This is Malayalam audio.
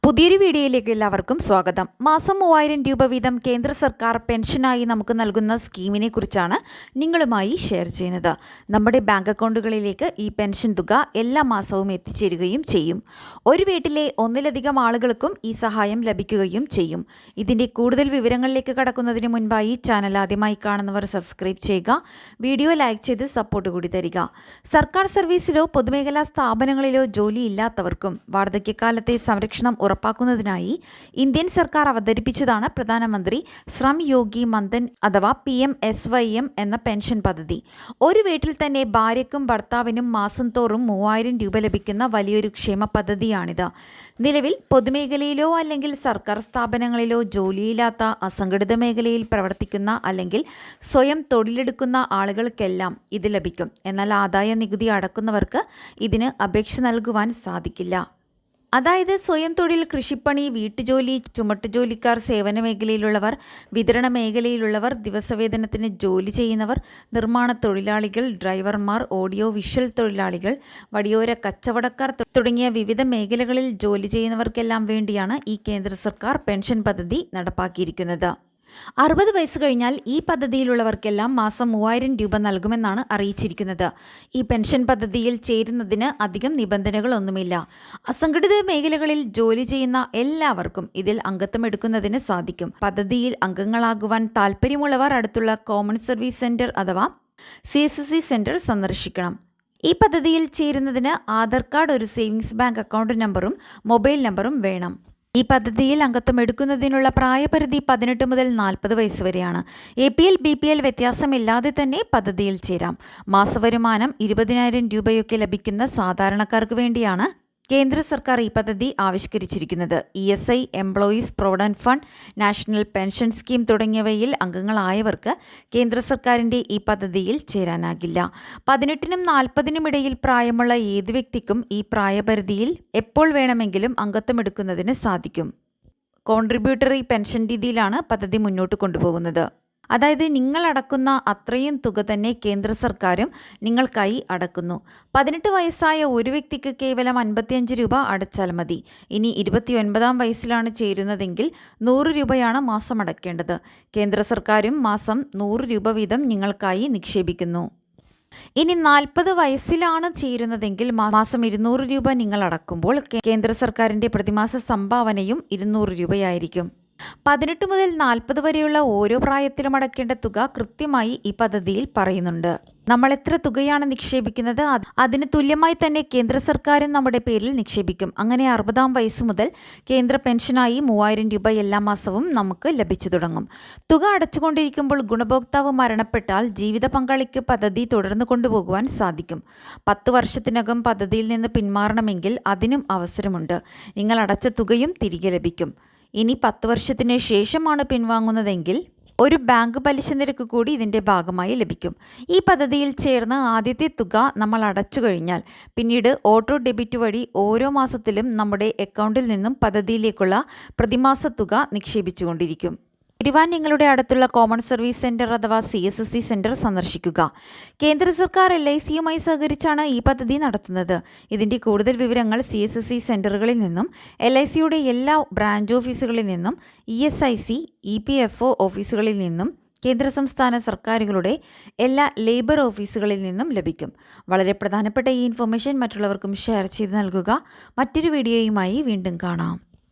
പുതിയൊരു വീഡിയോയിലേക്ക് എല്ലാവർക്കും സ്വാഗതം. മാസം മൂവായിരം രൂപ വീതം കേന്ദ്ര സർക്കാർ പെൻഷനായി നമുക്ക് നൽകുന്ന സ്കീമിനെ കുറിച്ചാണ് നിങ്ങളുമായി ഷെയർ ചെയ്യുന്നത്. നമ്മുടെ ബാങ്ക് അക്കൗണ്ടുകളിലേക്ക് ഈ പെൻഷൻ തുക എല്ലാ മാസവും എത്തിച്ചേരുകയും ചെയ്യും. ഒരു വീട്ടിലെ ഒന്നിലധികം ആളുകൾക്കും ഈ സഹായം ലഭിക്കുകയും ചെയ്യും. ഇതിന്റെ കൂടുതൽ വിവരങ്ങളിലേക്ക് കടക്കുന്നതിന് മുൻപായി ചാനൽ ആദ്യമായി കാണുന്നവർ സബ്സ്ക്രൈബ് ചെയ്യുക വീഡിയോ ലൈക്ക് ചെയ്ത് സപ്പോർട്ട് കൂടി തരിക. സർക്കാർ സർവീസിലോ പൊതുമേഖലാ സ്ഥാപനങ്ങളിലോ ജോലിയില്ലാത്തവർക്കും വാർദ്ധക്യകാലത്തെ സംരക്ഷണം ഉറപ്പാക്കുന്നതിനായി ഇന്ത്യൻ സർക്കാർ അവതരിപ്പിച്ചതാണ് പ്രധാനമന്ത്രി ശ്രം യോഗി മന്ദൻ അഥവാ P M S Y M എന്ന പെൻഷൻ പദ്ധതി. ഒരു വീട്ടിൽ തന്നെ ഭാര്യയ്ക്കും ഭർത്താവിനും മാസം തോറും മൂവായിരം രൂപ ലഭിക്കുന്ന വലിയൊരു ക്ഷേമ പദ്ധതിയാണിത്. നിലവിൽ പൊതുമേഖലയിലോ അല്ലെങ്കിൽ സർക്കാർ സ്ഥാപനങ്ങളിലോ ജോലിയില്ലാത്ത അസംഘടിത മേഖലയിൽ പ്രവർത്തിക്കുന്ന അല്ലെങ്കിൽ സ്വയം തൊഴിലെടുക്കുന്ന ആളുകൾക്കെല്ലാം ഇത് ലഭിക്കും. എന്നാൽ ആദായ നികുതി അടക്കുന്നവർക്ക് ഇതിന് അപേക്ഷ നൽകുവാൻ സാധിക്കില്ല. അതായത് സ്വയം തൊഴിൽ കൃഷിപ്പണി വീട്ടുജോലി ചുമട്ടുജോലിക്കാർ സേവന മേഖലയിലുള്ളവർ വിതരണ മേഖലയിലുള്ളവർ ദിവസവേതനത്തിന് ജോലി ചെയ്യുന്നവർ നിർമ്മാണ തൊഴിലാളികൾ ഡ്രൈവർമാർ ഓഡിയോ വിഷ്വൽ തൊഴിലാളികൾ വടിയോര കച്ചവടക്കാർ തുടങ്ങിയ വിവിധ മേഖലകളിൽ ജോലി ചെയ്യുന്നവർക്കെല്ലാം വേണ്ടിയാണ് ഈ കേന്ദ്ര സർക്കാർ പെൻഷൻ പദ്ധതി നടപ്പാക്കിയിരിക്കുന്നത്. അറുപത് വയസ്സ് കഴിഞ്ഞാൽ ഈ പദ്ധതിയിലുള്ളവർക്കെല്ലാം മാസം മൂവായിരം രൂപ നൽകുമെന്നാണ് അറിയിച്ചിരിക്കുന്നത്. ഈ പെൻഷൻ പദ്ധതിയിൽ ചേരുന്നതിന് അധികം നിബന്ധനകളൊന്നുമില്ല. അസംഘടിത മേഖലകളിൽ ജോലി ചെയ്യുന്ന എല്ലാവർക്കും ഇതിൽ അംഗത്വം എടുക്കുന്നതിന് സാധിക്കും. പദ്ധതിയിൽ അംഗങ്ങളാകുവാൻ താൽപ്പര്യമുള്ളവർ അടുത്തുള്ള കോമൺ സർവീസ് സെന്റർ അഥവാ സി എസ് സി സെന്റർ സന്ദർശിക്കണം. ഈ പദ്ധതിയിൽ ചേരുന്നതിന് ആധാർ കാർഡ് ഒരു സേവിങ്സ് ബാങ്ക് അക്കൗണ്ട് നമ്പറും മൊബൈൽ നമ്പറും വേണം. ഈ പദ്ധതിയിൽ അംഗത്വം എടുക്കുന്നതിനുള്ള പ്രായപരിധി പതിനെട്ട് മുതൽ നാൽപ്പത് വയസ്സ് വരെയാണ്. A P L B P L വ്യത്യാസമില്ലാതെ തന്നെ പദ്ധതിയിൽ ചേരാം. മാസവരുമാനം ഇരുപതിനായിരം രൂപയൊക്കെ ലഭിക്കുന്ന സാധാരണക്കാർക്ക് വേണ്ടിയാണ് കേന്ദ്ര സർക്കാർ ഈ പദ്ധതി ആവിഷ്കരിച്ചിരിക്കുന്നത്. E S I employees provident fund national pension scheme തുടങ്ങിയവയിൽ അംഗങ്ങളായവർക്ക് കേന്ദ്ര സർക്കാരിന്റെ ഈ പദ്ധതിയിൽ ചേരാനാകില്ല. പതിനെട്ടിനും നാൽപ്പതിനും ഇടയിൽ പ്രായമുള്ള ഏത് വ്യക്തിക്കും ഈ പ്രായപരിധിയിൽ എപ്പോൾ വേണമെങ്കിലും അംഗത്വം എടുക്കുന്നതിന് സാധിക്കും. കോൺട്രിബ്യൂട്ടറി പെൻഷൻ രീതിയിലാണ് പദ്ധതി മുന്നോട്ട് കൊണ്ടുപോകുന്നത്. അതായത് നിങ്ങൾ അടക്കുന്ന അത്രയും തുക തന്നെ കേന്ദ്ര സർക്കാരും നിങ്ങൾക്കായി അടക്കുന്നു. പതിനെട്ട് വയസ്സായ ഒരു വ്യക്തിക്ക് കേവലം അൻപത്തിയഞ്ച് രൂപ അടച്ചാൽ മതി. ഇനി ഇരുപത്തിയൊൻപതാം വയസ്സിലാണ് ചേരുന്നതെങ്കിൽ നൂറ് രൂപയാണ് മാസം അടക്കേണ്ടത്. കേന്ദ്ര സർക്കാരും മാസം നൂറ് രൂപ വീതം നിങ്ങൾക്കായി നിക്ഷേപിക്കുന്നു. ഇനി നാൽപ്പത് വയസ്സിലാണ് ചേരുന്നതെങ്കിൽ മാസം ഇരുന്നൂറ് രൂപ നിങ്ങൾ അടക്കുമ്പോൾ കേന്ദ്ര സർക്കാരിന്റെ പ്രതിമാസ സംഭാവനയും ഇരുന്നൂറ് രൂപയായിരിക്കും. പതിനെട്ട് മുതൽ നാൽപ്പത് വരെയുള്ള ഓരോ പ്രായത്തിലും അടക്കേണ്ട തുക കൃത്യമായി ഈ പദ്ധതിയിൽ പറയുന്നുണ്ട്. നമ്മൾ എത്ര തുകയാണ് നിക്ഷേപിക്കുന്നത്? അതിന് തുല്യമായി തന്നെ കേന്ദ്ര സർക്കാരും നമ്മുടെ പേരിൽ നിക്ഷേപിക്കും. അങ്ങനെ അറുപതാം വയസ്സ് മുതൽ കേന്ദ്ര പെൻഷനായി മൂവായിരം രൂപ എല്ലാ മാസവും നമുക്ക് ലഭിച്ചു തുടങ്ങും. തുക അടച്ചുകൊണ്ടിരിക്കുമ്പോൾ ഗുണഭോക്താവ് മരണപ്പെട്ടാൽ ജീവിത പങ്കാളിക്ക് പദ്ധതി തുടർന്ന് കൊണ്ടുപോകുവാൻ സാധിക്കും. പത്ത് വർഷത്തിനകം പദ്ധതിയിൽ നിന്ന് പിന്മാറണമെങ്കിൽ അതിനും അവസരമുണ്ട്. നിങ്ങൾ അടച്ച തുകയും തിരികെ ലഭിക്കും. ഇനി പത്ത് വർഷത്തിന് ശേഷമാണ് പിൻവാങ്ങുന്നതെങ്കിൽ ഒരു ബാങ്ക് പലിശ നിരക്ക് കൂടി ഇതിന്റെ ഭാഗമായി ലഭിക്കും. ഈ പദ്ധതിയിൽ ചേർന്ന് ആദ്യത്തെ തുക നമ്മൾ അടച്ചു കഴിഞ്ഞാൽ പിന്നീട് ഓട്ടോ ഡെബിറ്റ് വഴി ഓരോ മാസത്തിലും നമ്മുടെ അക്കൗണ്ടിൽ നിന്നും പദ്ധതിയിലേക്കുള്ള പ്രതിമാസ തുക നിക്ഷേപിച്ചുകൊണ്ടിരിക്കും. തിരുവാൻ നിങ്ങളുടെ അടുത്തുള്ള കോമൺ സർവീസ് സെന്റർ അഥവാ C S S C centre സന്ദർശിക്കുക. കേന്ദ്ര സർക്കാർ എൽ ഐ സിയുമായി സഹകരിച്ചാണ് ഈ പദ്ധതി നടത്തുന്നത്. ഇതിന്റെ കൂടുതൽ വിവരങ്ങൾ സി എസ് എസ് സി സെന്ററുകളിൽ നിന്നും എൽ ഐ സിയുടെ എല്ലാ ബ്രാഞ്ച് ഓഫീസുകളിൽ നിന്നും E S I C E P F O ഓഫീസുകളിൽ നിന്നും കേന്ദ്ര സംസ്ഥാന സർക്കാരുകളുടെ എല്ലാ ലേബർ ഓഫീസുകളിൽ നിന്നും ലഭിക്കും. വളരെ പ്രധാനപ്പെട്ട ഈ ഇൻഫർമേഷൻ മറ്റുള്ളവർക്കും ഷെയർ ചെയ്ത് നൽകുക. മറ്റൊരു വീഡിയോയുമായി വീണ്ടും കാണാം.